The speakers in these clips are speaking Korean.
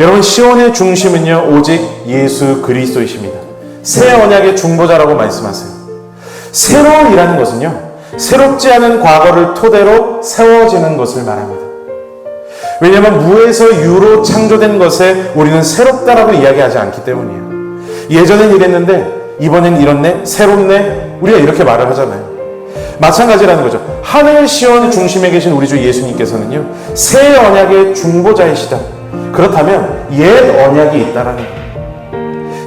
여러분 시온의 중심은요 오직 예수 그리스도이십니다. 새 언약의 중보자라고 말씀하세요. 새로운이라는 것은요 새롭지 않은 과거를 토대로 세워지는 것을 말합니다. 왜냐하면 무에서 유로 창조된 것에 우리는 새롭다라고 이야기하지 않기 때문이에요. 예전엔 이랬는데 이번엔 이렇네, 새롭네, 우리가 이렇게 말을 하잖아요. 마찬가지라는 거죠. 하늘 시온 중심에 계신 우리 주 예수님께서는요, 새 언약의 중보자이시다. 그렇다면 옛 언약이 있다라는 거예요.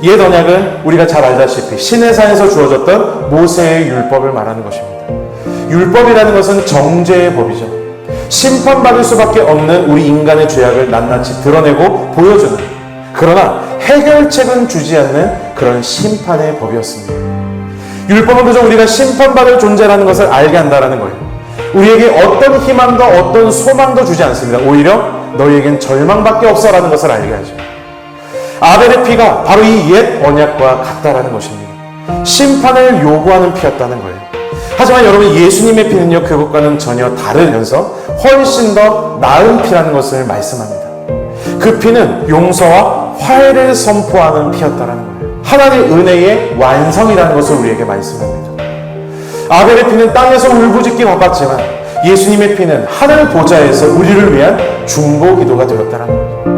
옛 언약은 우리가 잘 알다시피 시내산에서 주어졌던 모세의 율법을 말하는 것입니다. 율법이라는 것은 정죄의 법이죠. 심판받을 수밖에 없는 우리 인간의 죄악을 낱낱이 드러내고 보여주는 그러나 해결책은 주지 않는 그런 심판의 법이었습니다. 율법은 그저 우리가 심판받을 존재라는 것을 알게 한다는 거예요. 우리에게 어떤 희망도 어떤 소망도 주지 않습니다. 오히려 너희에겐 절망밖에 없어라는 것을 알게 하죠. 아벨의 피가 바로 이 옛 언약과 같다라는 것입니다. 심판을 요구하는 피였다는 거예요. 하지만 여러분 예수님의 피는요 그것과는 전혀 다르면서 훨씬 더 나은 피라는 것을 말씀합니다. 그 피는 용서와 화해를 선포하는 피였다라는 거예요. 하나님의 은혜의 완성이라는 것을 우리에게 말씀합니다. 아벨의 피는 땅에서 울부짖기 바빴지만 예수님의 피는 하늘 보좌에서 우리를 위한 중보 기도가 되었다는 겁니다.